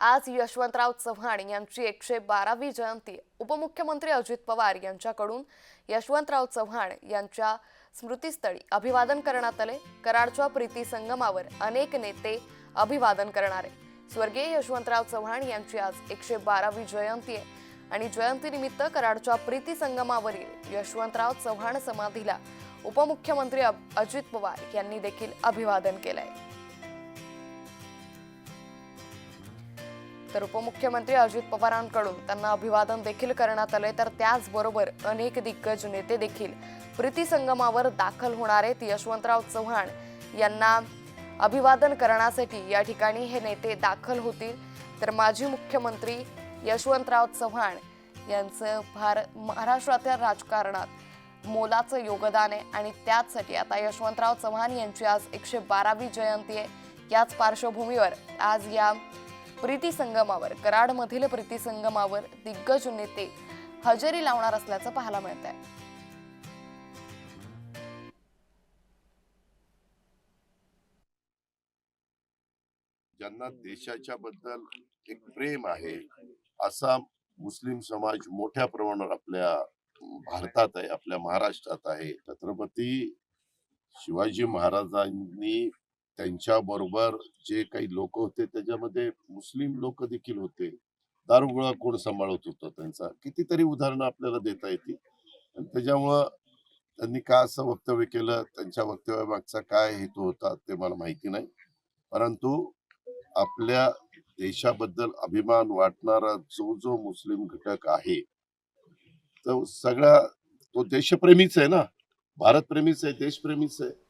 आज यशवंतराव चव्हाण यांची एकशे बारावी जयंती. उपमुख्यमंत्री अजित पवार यांच्याकडून यशवंतराव चव्हाण यांच्या स्मृतीस्थळी अभिवादन करण्यात आले. कराडच्या प्रीती संगमावर अनेक नेते अभिवादन करणारे स्वर्गीय यशवंतराव चव्हाण यांची आज एकशे बारावी जयंती आहे. आणि जयंतीनिमित्त कराडच्या प्रीती संगमावरील यशवंतराव चव्हाण समाधीला उपमुख्यमंत्री अजित पवार यांनी देखील अभिवादन केलंय. तर उपमुख्यमंत्री अजित पवारांकडून त्यांना अभिवादन देखील करण्यात आले तर त्याचबरोबर अनेक दिग्गज नेते देखील प्रीती संगमावर दाखल होणार आहेत. यशवंतराव चव्हाण यांना अभिवादन करण्यासाठी या ठिकाणी हे नेते दाखल होतील. तर माजी मुख्यमंत्री यशवंतराव चव्हाण यांचं भार महाराष्ट्रातल्या राजकारणात मोलाचं योगदान आहे. आणि त्याचसाठी आता यशवंतराव चव्हाण यांची आज एकशे बारावी जयंती आहे. याच पार्श्वभूमीवर आज या प्रीती संगमावर कराडमधील प्रीती संगमावर दिग्गज नेते हजेरी लावणार असल्याचं पाहायला मिळत आहे ज्यांना देशाच्या बद्दल एक प्रेम आहे असा मुस्लिम समाज मोठ्या प्रमाणावर आपल्या भारतात आहे आपल्या महाराष्ट्रात आहे. छत्रपती शिवाजी महाराजांनी त्यांच्या बरोबर जे काही लोक होते त्याच्यामध्ये मुस्लिम लोक देखील होते. दारुगोळा कोण सांभाळत होता त्यांचा? कितीतरी उदाहरणं आपल्याला देता येतील. आणि त्याच्यामुळं त्यांनी का असं वक्तव्य केलं? त्यांच्या वक्तव्यामागचा काय हेतू होता ते मला माहिती नाही. परंतु आपल्या देशाबद्दल अभिमान वाटणारा जो जो मुस्लिम घटक आहे तो सगळा तो देशप्रेमीच आहे ना? भारतप्रेमीच आहे देशप्रेमीच आहे.